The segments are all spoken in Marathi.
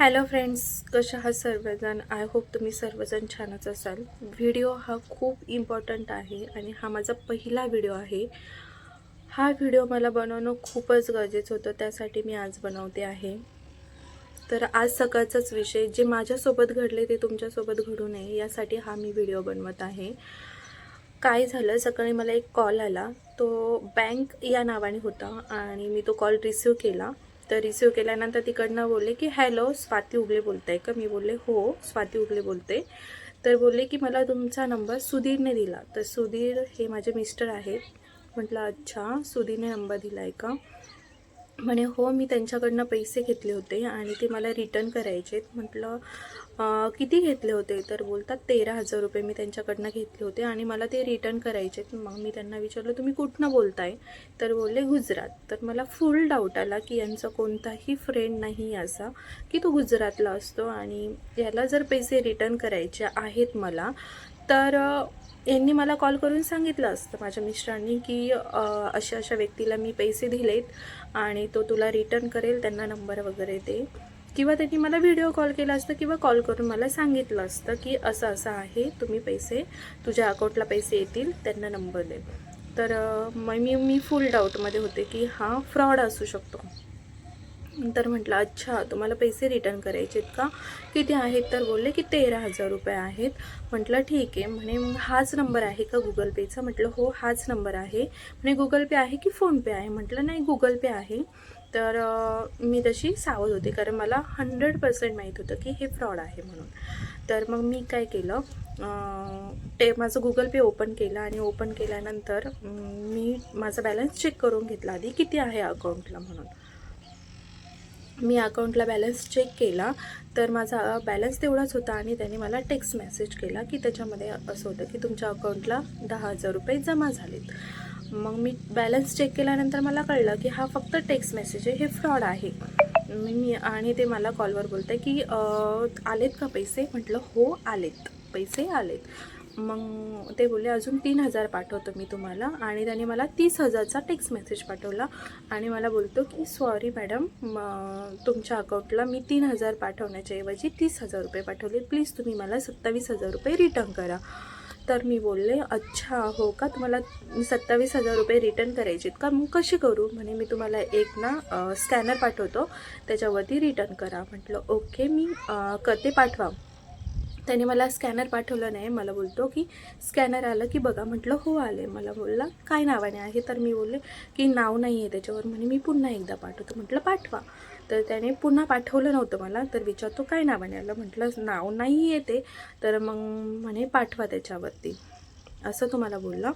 हॅलो फ्रेंड्स कशा आहात सर्वजण? आय होप तुम्ही सर्वजण छानच असाल. व्हिडिओ हा खूप इम्पॉर्टंट आहे आणि हा माझा पहिला व्हिडिओ आहे. हा व्हिडिओ मला बनवणं खूपच गरजेचं होतं त्यासाठी मी आज बनवते आहे. तर आज सकाळचाच विषय जे माझ्यासोबत घडले ते तुमच्यासोबत घडू नये यासाठी हा मी व्हिडिओ बनवत आहे. काय झालं सकाळी मला एक कॉल आला. तो बँक या नावाने होता आणि मी तो कॉल रिसिव्ह केला. तर रिसिव्ह केल्यानंतर तिकडनं बोलले की हॅलो स्वाती उगले बोलताय का? मी बोलले हो स्वाती उगले बोलते. तर बोलले की मला तुमचा नंबर सुधीरने दिला. तर सुधीर हे माझे मिस्टर आहेत. म्हटलं अच्छा सुधीरने नंबर दिला आहे का? म्हणे हो मी त्यांच्याकडनं पैसे घेतले होते आणि ते मला रिटर्न करायचे म्हटलं किती घेतले होते? तर बोलतात तेरा हजार रुपये मी त्यांच्याकडनं घेतले होते आणि मला ते रिटर्न करायचे मग मी त्यांना विचारलं तुम्ही कुठनं बोलताय? तर बोलले गुजरात. तर मला फुल डाऊट आला की यांचा कोणताही फ्रेंड नाही असा की तो गुजरातला असतो आणि याला जर पैसे रिटर्न करायचे आहेत मला तर यांनी मला कॉल करून सांगितलं असतं माझ्या मिस्टरांनी की अशा अशा व्यक्तीला मी पैसे दिलेत आणि तो तुला रिटर्न करेल त्यांना नंबर वगैरे दे. किंवा त्यांनी मला व्हिडिओ कॉल केला असतं किंवा कॉल करून मला सांगितलं असतं की असं असं आहे तुम्ही पैसे तुझ्या अकाउंटला पैसे येतील त्यांना नंबर दे. तर मग मी मी फुल डाऊटमध्ये होते की हा फ्रॉड असू शकतो. तर म्हटलं अच्छा तुम्हाला पैसे रिटर्न करायचे आहेत का? किती आहेत तर बोलले की तेरा हजार रुपये आहेत. म्हटलं ठीक आहे. म्हणे मग हाच नंबर आहे का गुगल पेचा म्हटलं हो हाच नंबर आहे. म्हणे गुगल पे आहे की फोनपे आहे? म्हटलं नाही गुगल पे आहे. तर मी तशी सावध होते कारण मला हंड्रेड पर्सेंट माहीत होतं की हे फ्रॉड आहे म्हणून. तर मग मी काय केलं ते माझं गुगल पे ओपन केलं आणि ओपन केल्यानंतर मी माझा बॅलन्स चेक करून घेतला आधी किती आहे अकाउंटला म्हणून. मी अकाउंटला बॅलन्स चेक केला तर माझा बॅलन्स तेवढाच होता आणि त्याने मला टेक्स्ट मेसेज केला की त्याच्यामध्ये असं होतं की तुमच्या अकाउंटला दहा हजार रुपये जमा झालेत. मग मी बॅलन्स चेक केल्यानंतर मला कळलं की हा फक्त टेक्स्ट मेसेज आहे हे फ्रॉड आहे. मी आणि ते मला कॉलवर बोलत आहे की आलेत का पैसे? म्हटलं हो आलेत. पैसे आलेत. मग ते बोलले अजून तीन हजार पाठवतो मी तुम्हाला. आणि त्याने मला तीस हजारचा टेक्स्ट मेसेज पाठवला आणि मला बोलतो की सॉरी मॅडम तुमच्या अकाउंटला मी तीन हजार पाठवण्याच्या ऐवजी तीस हजार रुपये पाठवले. प्लीज तुम्ही मला सत्तावीस हजार रुपये रिटर्न करा. तर मी बोलले अच्छा हो का? तुम्हाला सत्तावीस हजार रुपये रिटर्न करायचे आहेत का? मग कशी करू? म्हणे मी तुम्हाला एक ना स्कॅनर पाठवतो त्याच्यावरती रिटर्न करा. म्हटलं ओके मी कते पाठवा. त्याने मला स्कॅनर पाठवलं नाही मला बोलतो की स्कॅनर आलं की बघा म्हटलं हो आले मला बोलला काय नावाने आहे? तर मी बोलले की नाव नाही आहे त्याच्यावर. म्हणे मी पुन्हा एकदा पाठवतो. म्हटलं पाठवा. तर त्याने पुन्हा पाठवलं नव्हतं मला तर विचारतो काय नावाने आलं? म्हटलं नाव नाही येते तर मग म्हणे पाठवा त्याच्यावरती. असं तुम्हाला बोलला.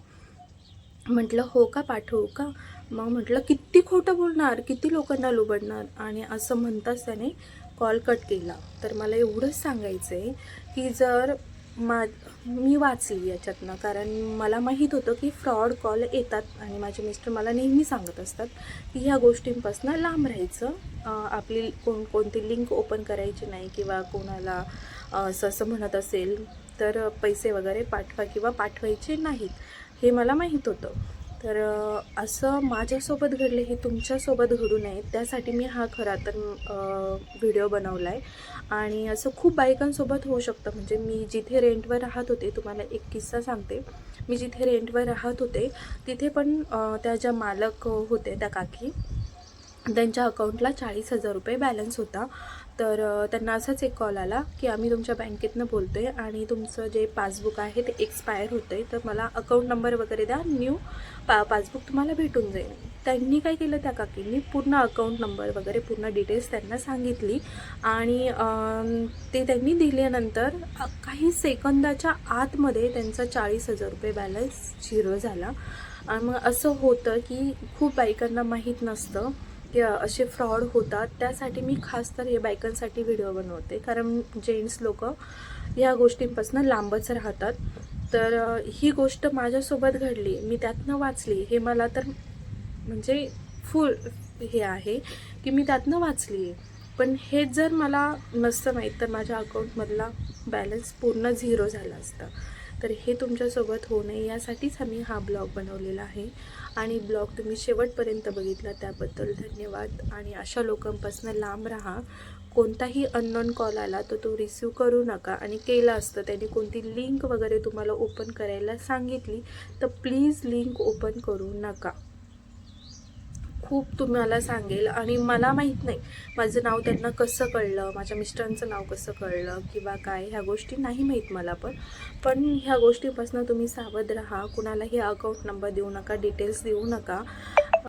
म्हटलं हो का पाठवू का? मग म्हटलं किती खोटं बोलणार किती लोकांना लुबडणार? आणि असं म्हणताच त्याने कॉल कट केला. तर मला एवढंच सांगायचं आहे की जर मा मी वाचली याच्यातनं. कारण मला माहीत होतं की फ्रॉड कॉल येतात आणि माझे मिस्टर मला नेहमी सांगत असतात की ह्या गोष्टींपासून लांब राहायचं. आपली कोण कोणती लिंक ओपन करायची नाही किंवा कोणाला असं असं म्हणत असेल तर पैसे वगैरे पाठवा किंवा पाठवायचे नाहीत. हे मला माहीत होतं. तर असं माझ्यासोबत घडले हे तुमच्यासोबत घडू नये त्यासाठी मी हा खरा तर व्हिडिओ बनवला आहे आणि असं खूप बायकांसोबत होऊ शकतं. म्हणजे मी जिथे रेंटवर राहत होते तुम्हाला एक किस्सा सांगते. मी जिथे रेंटवर राहत होते तिथे पण त्या ज्या मालक होते त्या काकी त्यांच्या अकाउंटला चाळीस हजार रुपये बॅलन्स होता. तर त्यांना असाच एक कॉल आला की आम्ही तुमच्या बँकेतनं बोलतो आहे आणि तुमचं जे पासबुक आहे ते एक्सपायर होतं आहे तर मला अकाउंट नंबर वगैरे द्या. न्यू पा पासबुक तुम्हाला भेटून जाईल. त्यांनी काय केलं त्या काकींनी पूर्ण अकाउंट नंबर वगैरे पूर्ण डिटेल्स त्यांना सांगितली आणि ते त्यांनी दिल्यानंतर काही सेकंदाच्या आतमध्ये त्यांचा चाळीस हजार रुपये बॅलन्स झिरो झाला. आणि मग असं होतं की खूप बायकांना माहीत नसतं. की असे फ्रॉड होतात त्यासाठी मी खास तर हे बायकांसाठी व्हिडिओ बनवते. कारण जेंट्स लोक ह्या गोष्टींपासून लांबच राहतात. तर ही गोष्ट माझ्यासोबत घडली. मी त्यातनं वाचली. हे मला तर म्हणजे फुल हे आहे की मी त्यातनं वाचली आहे पण हे जर मला नसतं माहीत तर माझ्या अकाउंटमधला बॅलन्स पूर्ण झिरो झाला असता. तर हे तुमच्यासोबत होऊ नये. यासाठीच आम्ही हा ब्लॉग बनवलेला आहे. आणि ब्लॉग तुम्ही शेवटपर्यंत बघितला त्याबद्दल धन्यवाद. आणि अशा लोकांपासून लांब राहा. कोणताही अननोन कॉल आला तर तो रिसीव करू नका. आणि केला असतं त्यांनी कोणती लिंक वगैरे तुम्हाला ओपन करायला सांगितली तर प्लीज लिंक ओपन करू नका. खूप तुम्हाला सांगेल आणि मला माहीत नाही माझं नाव त्यांना कसं कळलं माझ्या मिस्टरांचं नाव कसं कळलं किंवा काय ह्या गोष्टी नाही माहीत मला पण. पण ह्या गोष्टीपासून तुम्ही सावध राहा कुणालाही अकाउंट नंबर देऊ नका डिटेल्स देऊ नका.